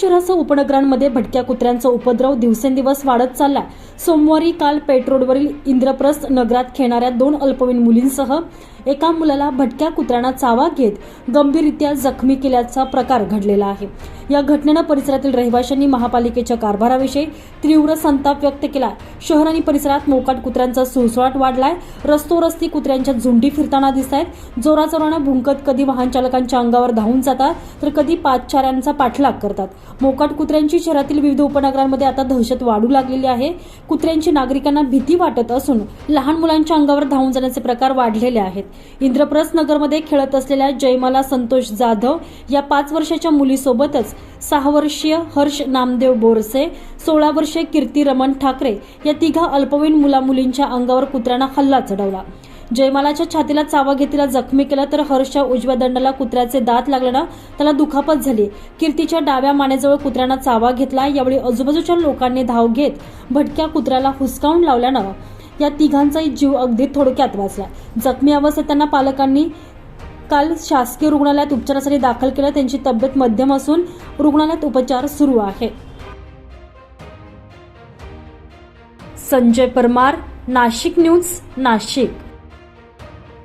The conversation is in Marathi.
शहरासह उपनगरांमध्ये भटक्या कुत्र्यांचा उपद्रव दिवसेंदिवस वाढत चाललाय. सोमवारी काल पेट्रोडवरील इंद्रप्रस्थ नगरात खेळणाऱ्या दोन अल्पवयीन मुलींसह एका मुलाला भटक्या कुत्र्यांना चावा घेत गंभीररित्या जखमी केल्याचा प्रकार घडलेला आहे. या घटनेनं परिसरातील रहिवाशांनी महापालिकेच्या कारभाराविषयी तीव्र संताप व्यक्त केला. शहर आणि परिसरात मोकाट कुत्र्यांचा सुळसुळाट वाढलाय. रस्तोरस्ती कुत्र्यांच्या झुंडी फिरताना दिसत आहेत जोराजोरानं भुंकत कधी वाहन चालकांच्या अंगावर धावून जातात तर कधी पादचाऱ्यांचा पाठलाग करतात. मोकाट कुत्र्यांची शहरातील विविध उपनगरांमध्ये आता दहशत वाढू लागलेली आहे. कुत्र्यांची नागरिकांना भीती वाटत असून लहान मुलांच्या अंगावर धावून जाण्याचे प्रकार वाढलेले आहेत. इंद्रप्रस्थ नगरमध्ये खेळत असलेल्या जयमाला संतोष जाधव या पाच वर्षाच्या मुलीसोबतच सहा वर्षीय हर्ष नामदेव बोरसे सोळा वर्षीय कीर्ती रमण ठाकरे या तिघा अल्पवयीन मुलामुलींच्या अंगावर कुत्र्यांना हल्ला चढवला. जयमालाच्या छातीला चावा घेतीला जखमी केला तर हर्षच्या उजव्या दंडाला कुत्र्याचे दात लागल्यानं त्याला दुखापत झाली. कीर्तीच्या डाव्या मानेजवळ कुत्र्यानं चावा घेतला. यावेळी आजूबाजूच्या लोकांनी धाव घेत भटक्या कुत्र्याला हुसकावून लावल्यानं या तिघांचाही जीव अगदी थोडक्यात वाचला. जखमी अवस्थेत त्यांना पालकांनी काल शासकीय रुग्णालयात उपचारासाठी दाखल केलं. त्यांची तब्येत मध्यम असून रुग्णालयात उपचार सुरू आहे. संजय परमार नाशिक न्यूज नाशिक.